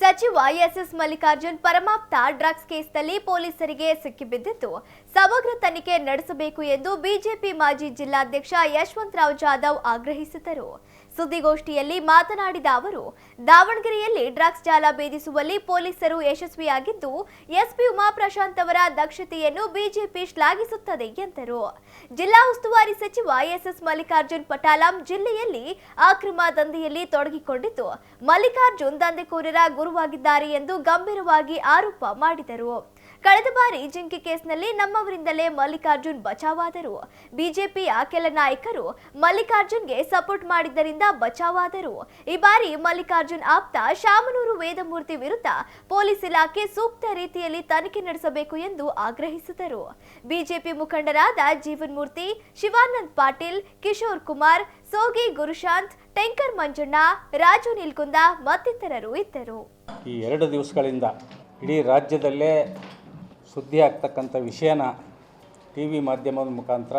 ಸಚಿವ S S Mallikarjun ಪರಮಾಪ್ತ drugs ಕೇಸ್ನಲ್ಲಿ ಪೊಲೀಸರಿಗೆ ಸಿಕ್ಕಿಬಿದ್ದಿದ್ದು ಸಮಗ್ರ ತನಿಖೆ ನಡೆಸಬೇಕು ಎಂದು ಬಿಜೆಪಿ ಮಾಜಿ ಜಿಲ್ಲಾಧ್ಯಕ್ಷ ಯಶವಂತರಾವ್ ಜಾಧವ್ ಆಗ್ರಹಿಸಿದರು. ಸುದ್ದಿಗೋಷ್ಠಿಯಲ್ಲಿ ಮಾತನಾಡಿದ ಅವರು, ದಾವಣಗೆರೆಯಲ್ಲಿ ಡ್ರಗ್ಸ್ ಜಾಲ ಭೇದಿಸುವಲ್ಲಿ ಪೊಲೀಸರು ಯಶಸ್ವಿಯಾಗಿದ್ದು, ಎಸ್ಪಿ ಉಮಾಪ್ರಶಾಂತ್ ಅವರ ದಕ್ಷತೆಯನ್ನು ಬಿಜೆಪಿ ಶ್ಲಾಘಿಸುತ್ತದೆ ಎಂದರು. ಜಿಲ್ಲಾ ಉಸ್ತುವಾರಿ ಸಚಿವ ಎಸ್ಎಸ್ ಮಲ್ಲಿಕಾರ್ಜುನ್ ಪಟಾಲಂ ಜಿಲ್ಲೆಯಲ್ಲಿ ಅಕ್ರಮ ದಂಧೆಯಲ್ಲಿ ತೊಡಗಿಕೊಂಡಿದ್ದು, ಮಲ್ಲಿಕಾರ್ಜುನ್ ದಂಧೆಕೋರರ ಗುರುವಾಗಿದ್ದಾರೆ ಎಂದು ಗಂಭೀರವಾಗಿ ಆರೋಪ ಮಾಡಿದರು. ಕಳೆದ ಬಾರಿ ಜಿಂಕಿ ಕೇಸ್ನಲ್ಲಿ ನಮ್ಮವರಿಂದಲೇ ಮಲ್ಲಿಕಾರ್ಜುನ್ ಬಚಾವಾದರು. ಬಿಜೆಪಿಯ ಕೆಲ ನಾಯಕರು ಮಲ್ಲಿಕಾರ್ಜುನ್ಗೆ ಸಪೋರ್ಟ್ ಮಾಡಿದ್ದರಿಂದ ಬಚಾವಾದರು. ಈ ಬಾರಿ ಮಲ್ಲಿಕಾರ್ಜುನ್ ಆಪ್ತ ಶಾಮನೂರು ವೇದಮೂರ್ತಿ ವಿರುದ್ಧ ಪೊಲೀಸ್ ಇಲಾಖೆ ಸೂಕ್ತ ರೀತಿಯಲ್ಲಿ ತನಿಖೆ ನಡೆಸಬೇಕು ಎಂದು ಆಗ್ರಹಿಸಿದರು. ಬಿಜೆಪಿ ಮುಖಂಡರಾದ ಜೀವನ್ ಮೂರ್ತಿ ಶಿವಾನಂದ್ ಪಾಟೀಲ್, ಕಿಶೋರ್ ಕುಮಾರ್, ಸೋಗಿ ಗುರುಶಾಂತ್, ಟೆಂಕರ್ ಮಂಜಣ್ಣ, ರಾಜು ನಿಲ್ಕುಂದ ಮತ್ತಿತರರು ಇದ್ದರು. ಈ ಎರಡು ದಿವಸಗಳಿಂದ ಇಡೀ ರಾಜ್ಯದಲ್ಲೇ ಸುದ್ದಿ ಆಗ್ತಕ್ಕಂಥ ವಿಷಯನ ಟಿ ವಿ ಮಾಧ್ಯಮದ ಮುಖಾಂತರ,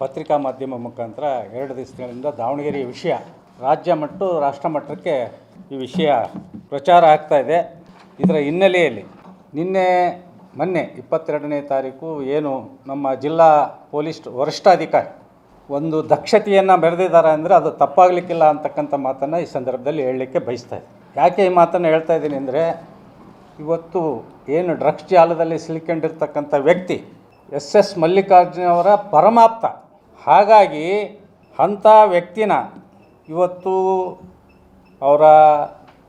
ಪತ್ರಿಕಾ ಮಾಧ್ಯಮ ಮುಖಾಂತರ ಎರಡು ದಿವಸಗಳಿಂದ ದಾವಣಗೆರೆಯ ವಿಷಯ, ರಾಜ್ಯ ಮತ್ತು ರಾಷ್ಟ್ರ ಮಟ್ಟಕ್ಕೆ ಈ ವಿಷಯ ಪ್ರಚಾರ ಆಗ್ತಾ ಇದೆ. ಇದರ ಹಿನ್ನೆಲೆಯಲ್ಲಿ ನಿನ್ನೆ, ಮೊನ್ನೆ ಇಪ್ಪತ್ತೆರಡನೇ ತಾರೀಕು ಏನು ನಮ್ಮ ಜಿಲ್ಲಾ ಪೊಲೀಸ್ ವರಿಷ್ಠಾಧಿಕಾರಿ ಒಂದು ದಕ್ಷತೆಯನ್ನು ಬೆರೆದಿದ್ದಾರೆ ಅಂದರೆ ಅದು ತಪ್ಪಾಗಲಿಕ್ಕಿಲ್ಲ ಅಂತಕ್ಕಂಥ ಮಾತನ್ನು ಈ ಸಂದರ್ಭದಲ್ಲಿ ಹೇಳಲಿಕ್ಕೆ ಬಯಸ್ತಾ ಇದೆ ಯಾಕೆ ಈ ಮಾತನ್ನು ಹೇಳ್ತಾ ಇದ್ದೀನಿ ಅಂದರೆ ಇವತ್ತು ಏನು ಡ್ರಗ್ಸ್ ಜಾಲದಲ್ಲಿ ಸಿಲುಕೊಂಡಿರ್ತಕ್ಕಂಥ ವ್ಯಕ್ತಿ ಎಸ್ ಎಸ್ ಮಲ್ಲಿಕಾರ್ಜುನ ಅವರ ಪರಮಾಪ್ತ. ಹಾಗಾಗಿ ಅಂಥ ವ್ಯಕ್ತಿನ ಇವತ್ತು ಅವರ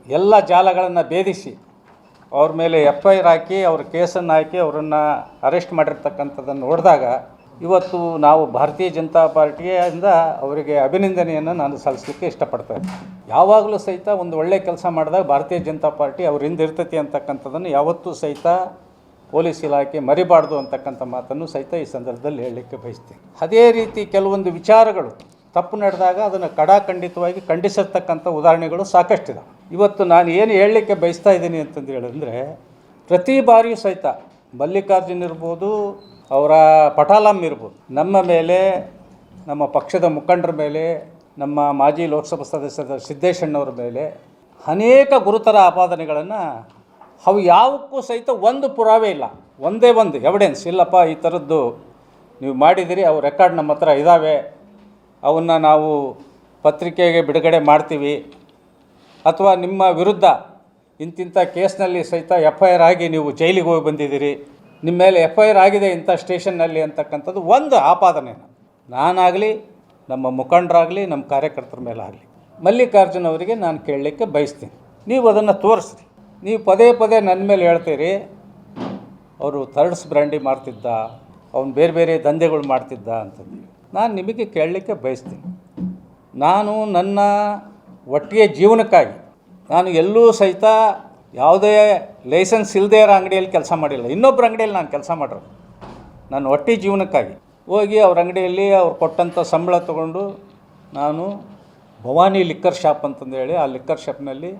ಎಲ್ಲ ಜಾಲಗಳನ್ನು ಭೇದಿಸಿ ಅವ್ರ ಮೇಲೆ ಎಫ್ ಐ ಆರ್ ಹಾಕಿ ಅವ್ರ ಕೇಸನ್ನು ಹಾಕಿ ಅವರನ್ನು ಅರೆಸ್ಟ್ ಮಾಡಿರ್ತಕ್ಕಂಥದ್ದನ್ನು ನೋಡಿದಾಗ ಇವತ್ತು ನಾವು ಭಾರತೀಯ ಜನತಾ ಪಾರ್ಟಿಯಿಂದ ಅವರಿಗೆ ಅಭಿನಂದನೆಯನ್ನು ನಾನು ಸಲ್ಲಿಸಲಿಕ್ಕೆ ಇಷ್ಟಪಡ್ತೇನೆ ಯಾವಾಗಲೂ ಸಹಿತ ಒಂದು ಒಳ್ಳೆ ಕೆಲಸ ಮಾಡಿದಾಗ ಭಾರತೀಯ ಜನತಾ ಪಾರ್ಟಿ ಅವ್ರ ಹಿಂದೆ ಇರ್ತೈತಿ ಅಂತಕ್ಕಂಥದ್ದನ್ನು ಯಾವತ್ತೂ ಸಹಿತ ಪೊಲೀಸ್ ಇಲಾಖೆ ಮರಿಬಾರ್ದು ಅಂತಕ್ಕಂಥ ಮಾತನ್ನು ಸಹಿತ ಈ ಸಂದರ್ಭದಲ್ಲಿ ಹೇಳಲಿಕ್ಕೆ ಬಯಸ್ತೀನಿ. ಅದೇ ರೀತಿ ಕೆಲವೊಂದು ವಿಚಾರಗಳು ತಪ್ಪು ನಡೆದಾಗ ಅದನ್ನು ಕಡಾಖಂಡಿತವಾಗಿ ಖಂಡಿಸಿರ್ತಕ್ಕಂಥ ಉದಾಹರಣೆಗಳು ಸಾಕಷ್ಟಿದೆ ಇವತ್ತು ನಾನು ಏನು ಹೇಳಲಿಕ್ಕೆ ಬಯಸ್ತಾ ಇದ್ದೀನಿ ಅಂತಂದು ಹೇಳಿದ್ರೆ, ಪ್ರತಿ ಬಾರಿಯೂ ಸಹಿತ ಮಲ್ಲಿಕಾರ್ಜುನ್ ಇರ್ಬೋದು ಅವರ ಪಟಾಲಂ ಇರ್ಬೋದು. ನಮ್ಮ ಮೇಲೆ, ನಮ್ಮ ಪಕ್ಷದ ಮುಖಂಡರ ಮೇಲೆ, ನಮ್ಮ ಮಾಜಿ ಲೋಕಸಭಾ ಸದಸ್ಯರ ಸಿದ್ದೇಶಣ್ಣವ್ರ ಮೇಲೆ ಅನೇಕ ಗುರುತರ ಆಪಾದನೆಗಳನ್ನು ಅವು ಯಾವಕ್ಕೂ ಸಹಿತ ಒಂದು ಪುರಾವೆ ಇಲ್ಲ. ಒಂದೇ ಒಂದು ಎವಿಡೆನ್ಸ್ ಇಲ್ಲಪ್ಪ, ಈ ಥರದ್ದು ನೀವು ಮಾಡಿದಿರಿ ಅವು ರೆಕಾರ್ಡ್ ನಮ್ಮ ಹತ್ರ ಇದ್ದಾವೆ ಅವನ್ನ ನಾವು ಪತ್ರಿಕೆಗೆ ಬಿಡುಗಡೆ ಮಾಡ್ತೀವಿ. ಅಥವಾ ನಿಮ್ಮ ವಿರುದ್ಧ ಇಂತಿಂಥ ಕೇಸ್ನಲ್ಲಿ ಸಹಿತ ಎಫ್ ಐ ಆರ್ ಆಗಿ ನೀವು ಜೈಲಿಗೆ ಹೋಗಿ ಬಂದಿದ್ದೀರಿ. ನಿಮ್ಮ ಮೇಲೆ ಎಫ್ ಐ ಆರ್ ಆಗಿದೆ ಇಂಥ ಸ್ಟೇಷನ್ನಲ್ಲಿ ಅಂತಕ್ಕಂಥದ್ದು ಒಂದು ಆಪಾದನೆ. ನಾನಾಗಲಿ, ನಮ್ಮ ಮುಖಂಡರಾಗಲಿ, ನಮ್ಮ ಕಾರ್ಯಕರ್ತರ ಮೇಲೆ ಆಗಲಿ ಮಲ್ಲಿಕಾರ್ಜುನ್ ಅವರಿಗೆ ನಾನು ಕೇಳಲಿಕ್ಕೆ ಬಯಸ್ತೀನಿ. ನೀವು ಅದನ್ನು ತೋರಿಸ್ರಿ. ನೀವು ಪದೇ ಪದೇ ನನ್ನ ಮೇಲೆ ಹೇಳ್ತೀರಿ, ಅವರು ಥರ್ಡ್ಸ್ ಬ್ರ್ಯಾಂಡಿ ಮಾಡ್ತಿದ್ದ, ಅವನು ಬೇರೆ ಬೇರೆ ದಂಧೆಗಳು ಮಾಡ್ತಿದ್ದ ಅಂತಂದು. ನಾನು ನಿಮಗೆ ಕೇಳಲಿಕ್ಕೆ ಬಯಸ್ತೀನಿ. ನಾನು ನನ್ನ ಒಟ್ಟಿಗೆ ಜೀವನಕ್ಕಾಗಿ, ನಾನು ಎಲ್ಲೂ ಸಹಿತ ಯಾವುದೇ ಲೈಸೆನ್ಸ್ ಇಲ್ಲದೇ ಇರೋ ಅಂಗಡಿಯಲ್ಲಿ ಕೆಲಸ ಮಾಡಿಲ್ಲ. ಇನ್ನೊಬ್ಬರ ಅಂಗಡಿಯಲ್ಲಿ ನಾನು ಕೆಲಸ ಮಾಡಿರೋದು. ನಾನು ಒಟ್ಟಿ ಜೀವನಕ್ಕಾಗಿ. ಹೋಗಿ ಅವ್ರ ಅಂಗಡಿಯಲ್ಲಿ ಅವ್ರು ಕೊಟ್ಟಂಥ ಸಂಬಳ ತಗೊಂಡು ನಾನು ಭವಾನಿ ಲಿಕ್ಕರ್ ಶಾಪ್ ಅಂತಂದೇಳಿ ಆ ಲಿಕ್ಕರ್ ಶಾಪ್ನಲ್ಲಿ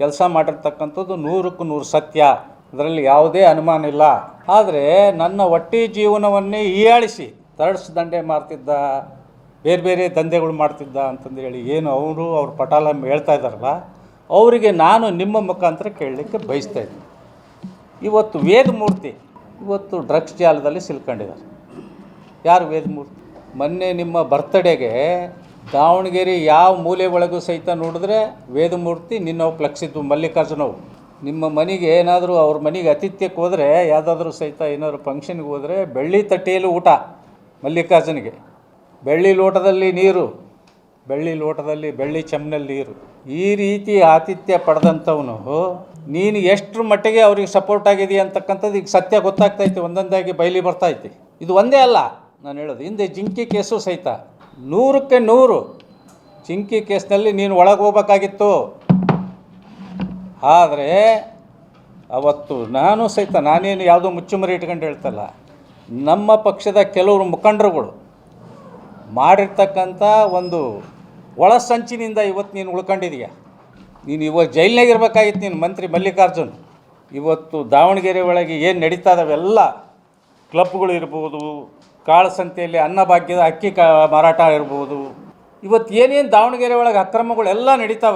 ಕೆಲಸ ಮಾಡಿರ್ತಕ್ಕಂಥದ್ದು ನೂರಕ್ಕೂ ನೂರು ಸತ್ಯ. ಅದರಲ್ಲಿ ಯಾವುದೇ ಅನುಮಾನ ಇಲ್ಲ. ಆದರೆ ನನ್ನ ಒಟ್ಟಿ ಜೀವನವನ್ನೇ ಹೀಯಾಳಿಸಿ ತರಡ್ಸ್ ದಂಡೆ ಮಾಡ್ತಿದ್ದ ಬೇರೆ ಬೇರೆ ದಂಧೆಗಳು ಮಾಡ್ತಿದ್ದ ಅಂತಂದೇಳಿ ಏನು ಅವರು, ಅವ್ರ ಪಟಾಲ ಹೇಳ್ತಾ ಇದ್ದಾರಲ್ಲ ಅವರಿಗೆ ನಾನು ನಿಮ್ಮ ಮುಖಾಂತರ ಕೇಳಲಿಕ್ಕೆ ಬಯಸ್ತಾ ಇದ್ದೀನಿ ಇವತ್ತು ವೇದಮೂರ್ತಿ, ಇವತ್ತು ಡ್ರಗ್ಸ್ ಜಾಲದಲ್ಲಿ ಸಿಲ್ಕೊಂಡಿದ್ದಾರೆ. ಯಾರು ವೇದಮೂರ್ತಿ? ಮೊನ್ನೆ ನಿಮ್ಮ ಬರ್ತಡೆಗೆ ದಾವಣಗೆರೆ ಯಾವ ಮೂಲೆ ಒಳಗೂ ಸಹಿತ ನೋಡಿದ್ರೆ ವೇದಮೂರ್ತಿ, ನಿನ್ನವು ಪ್ಲಕ್ಸಿದ್ದು ಮಲ್ಲಿಕಾರ್ಜುನವು. ನಿಮ್ಮ ಮನೆಗೆ ಏನಾದರೂ ಅವ್ರ ಮನೆಗೆ ಅತಿಥ್ಯಕ್ಕೆ ಹೋದರೆ, ಯಾವುದಾದ್ರೂ ಸಹಿತ ಏನಾದರೂ ಫಂಕ್ಷನ್ಗೆ ಹೋದರೆ ಬೆಳ್ಳಿ ತಟ್ಟೆಯಲ್ಲಿ ಊಟ ಮಲ್ಲಿಕಾರ್ಜುನಿಗೆ. ಬೆಳ್ಳಿ ಲೋಟದಲ್ಲಿ ನೀರು, ಬೆಳ್ಳಿ ಲೋಟದಲ್ಲಿ ಬೆಳ್ಳಿ ಚಮ್ನಲ್ಲಿ ನೀರು. ಈ ರೀತಿ ಆತಿಥ್ಯ ಪಡೆದಂಥವನು ನೀನು ಎಷ್ಟರ ಮಟ್ಟಿಗೆ ಅವ್ರಿಗೆ ಸಪೋರ್ಟ್ ಆಗಿದೆಯಾ ಅಂತಕ್ಕಂಥದ್ದು ಈಗ ಸತ್ಯ ಗೊತ್ತಾಗ್ತೈತಿ, ಒಂದೊಂದಾಗಿ ಬಯಲಿ ಬರ್ತೈತಿ ಇದು ಒಂದೇ ಅಲ್ಲ, ನಾನು ಹೇಳೋದು. ಹಿಂದೆ ಜಿಂಕಿ ಕೇಸು ಸಹಿತ, ನೂರಕ್ಕೆ ನೂರು ಜಿಂಕಿ ಕೇಸ್ನಲ್ಲಿ ನೀನು ಒಳಗೆ ಹೋಗ್ಬೇಕಾಗಿತ್ತು. ಆದರೆ ಅವತ್ತು ನಾನು ಸಹಿತ ನಾನೇನು ಯಾವುದೋ ಮುಚ್ಚುಮರಿ ಇಟ್ಕೊಂಡು ಹೇಳ್ತಲ್ಲ, ನಮ್ಮ ಪಕ್ಷದ ಕೆಲವರು ಮುಖಂಡರುಗಳು ಮಾಡಿರ್ತಕ್ಕಂಥ ಒಂದು ಒಳಸಂಚಿನಿಂದ ಇವತ್ತು ನೀನು ಉಳ್ಕೊಂಡಿದೀಯ ನೀನು ಇವಾಗ ಜೈಲ್ನಾಗ ಇರಬೇಕಾಗಿತ್ತು ನೀನು, ಮಂತ್ರಿ ಮಲ್ಲಿಕಾರ್ಜುನ್. ಇವತ್ತು ದಾವಣಗೆರೆ ಒಳಗೆ ಏನು ನಡೀತಾ ಇದಾವೆಲ್ಲ ಕ್ಲಬ್ಗಳು ಇರ್ಬೋದು, ಕಾಳು ಸಂತೆಯಲ್ಲಿ ಅನ್ನಭಾಗ್ಯದ ಅಕ್ಕಿ ಕ, ಮಾರಾಟ ಇರ್ಬೋದು. ಇವತ್ತು ಏನೇನು ದಾವಣಗೆರೆ ಒಳಗೆ ಅಕ್ರಮಗಳೆಲ್ಲ ನಡೀತಾ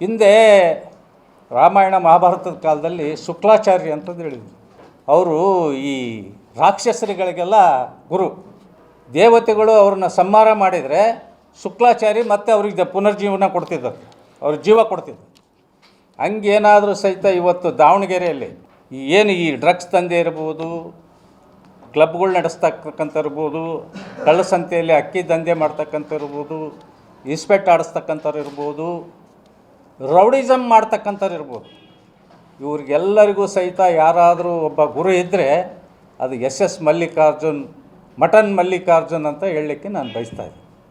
ಹಿಂದೆ ರಾಮಾಯಣ ಮಹಾಭಾರತದ ಕಾಲದಲ್ಲಿ ಶುಕ್ಲಾಚಾರ್ಯ ಅಂತಂದು ಹೇಳಿದ್ರು. ಅವರು ಈ ರಾಕ್ಷಸರಿಗಳಿಗೆಲ್ಲ ಗುರು. ದೇವತೆಗಳು ಅವ್ರನ್ನ ಸಂಹಾರ ಮಾಡಿದರೆ ಶುಕ್ಲಾಚಾರಿ ಮತ್ತು ಅವ್ರಿಗೆ ಪುನರ್ಜೀವನ ಕೊಡ್ತಿದ್ದರು. ಅವ್ರ ಜೀವ ಕೊಡ್ತಿದ್ರು ಹಂಗೇನಾದರೂ ಸಹಿತ ಇವತ್ತು ದಾವಣಗೆರೆಯಲ್ಲಿ ಏನು ಈ ಡ್ರಗ್ಸ್ ದಂಧೆ ಇರ್ಬೋದು, ಕ್ಲಬ್ಗಳು ನಡೆಸ್ತಕ್ಕಂಥ ಇರ್ಬೋದು ಕಳ್ಳಸಂತೆಯಲ್ಲಿ ಅಕ್ಕಿ ದಂಧೆ ಮಾಡ್ತಕ್ಕಂಥ ಇರ್ಬೋದು ಇಸ್ಪೆಟ್ ಆಡಿಸ್ತಕ್ಕಂಥವ್ರು ಇರ್ಬೋದು ರೌಡಿಸಮ್ ಮಾಡ್ತಕ್ಕಂಥವ್ರು ಇರ್ಬೋದು. ಇವ್ರಿಗೆಲ್ಲರಿಗೂ ಸಹಿತ ಯಾರಾದರೂ ಒಬ್ಬ ಗುರು ಇದ್ದರೆ ಅದು S S Mallikarjun mutton Mallikarjun ಅಂತ ಹೇಳಲಿಕ್ಕೆ ನಾನು ಬಯಸ್ತಾ ಇದ್ದೀನಿ.